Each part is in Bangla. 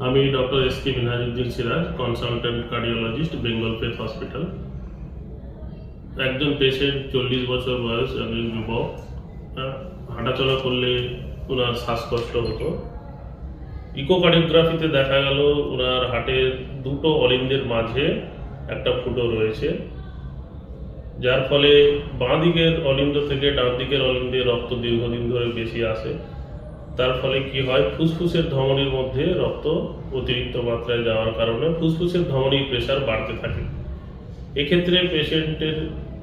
আমি doctor S K Minhajuddin Siraj consultant cardiologist Bengal faith hospital একজন পেশেন্ট চল্লিশ বছর বয়স একজন যুবক। হাঁটাচলা করলে ওনার শ্বাসকষ্ট হতো। ইকোকার্ডিওগ্রাফিতে দেখা গেল ওনার হার্টের দুটো অলিন্দের মাঝে একটা ফুটো রয়েছে। যার ফলে বাঁ দিকের অলিন্দ থেকে ডান দিকের অলিন্দে রক্ত দীর্ঘদিন ধরে বেশি আসে। তার ফলে কি হয়? ফুসফুসের ধমনির মধ্যে রক্ত অতিরিক্ত মাত্রায় যাওয়ার কারণে ফুসফুসের ধমনির প্রেশার বাড়তে থাকে। এক্ষেত্রে পেশেন্টের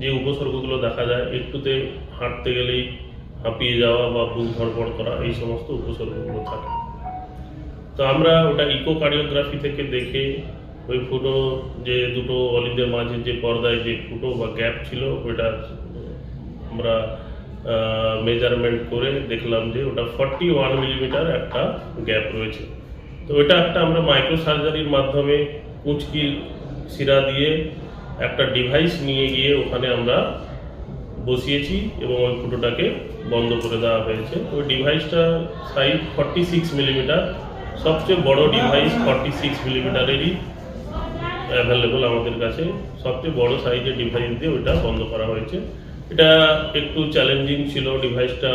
যে উপসর্গগুলো দেখা যায়, একটুতে হাঁটতে গেলেই হাঁপিয়ে যাওয়া বা বুক ধড়ফড় করা, এই সমস্ত উপসর্গগুলো থাকে। তো আমরা ওটা ইকোকার্ডিওগ্রাফি থেকে দেখে ওই ফুটো যে দুটো অলিদের মাঝে যে পর্দায় যে ফুটো বা গ্যাপ ছিল, ওইটা আমরা মেজারমেন্ট করে দেখলাম যে ওটা ফর্টি ওয়ান মিলিমিটার একটা গ্যাপ রয়েছে। তো ওইটা একটা আমরা মাইক্রো সার্জারির মাধ্যমে কুঁচকি, শিরা দিয়ে একটা ডিভাইস নিয়ে গিয়ে ওখানে আমরা বসিয়েছি এবং ওই ফুটোটাকে বন্ধ করে দেওয়া হয়েছে। ওই ডিভাইসটা সাইজ ফর্টি সিক্স মিলিমিটার সবচেয়ে বড় ডিভাইস ফর্টি সিক্স মিলিমিটারেরই অ্যাভেলেবল আমাদের কাছে। সবচেয়ে বড় সাইজের ডিভাইস দিয়ে ওইটা বন্ধ করা হয়েছে। এটা একটু চ্যালেঞ্জিং ছিল ডিভাইসটা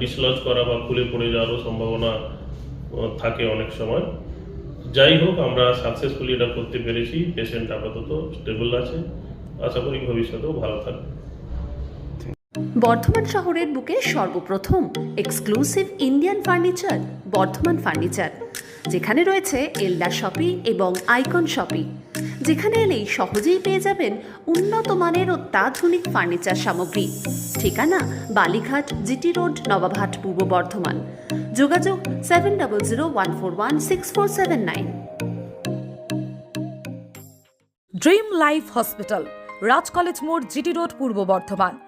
ডিসলজ করা বা খুলে পড়ে যাওয়ারও সম্ভাবনা থাকে অনেক সময়। যাই হোক, আমরা সাকসেসফুলি এটা করতে পেরেছি পেশেন্ট আপাতত স্টেবল আছে। আশা করি ভবিষ্যতেও ভালো থাকবে। বর্ধমান শহরের বুকে সর্বপ্রথম exclusive Indian furniture Bardhaman furniture যেখানে রয়েছে এলডা শপি এবং আইকন শপি। যেখানে এলেই সহজেই পেয়ে যাবেন উন্নত মানের অত্যাধুনিক ফার্নিচার সামগ্রী। ঠিকানা বালিঘাট, জিটি রোড, নবাবহাট, পূর্ব বর্ধমান। যোগাযোগ seven double zero one four one six four seven nine. Dream life hospital, Raj college মোড়, জিটি রোড, পূর্ব বর্ধমান।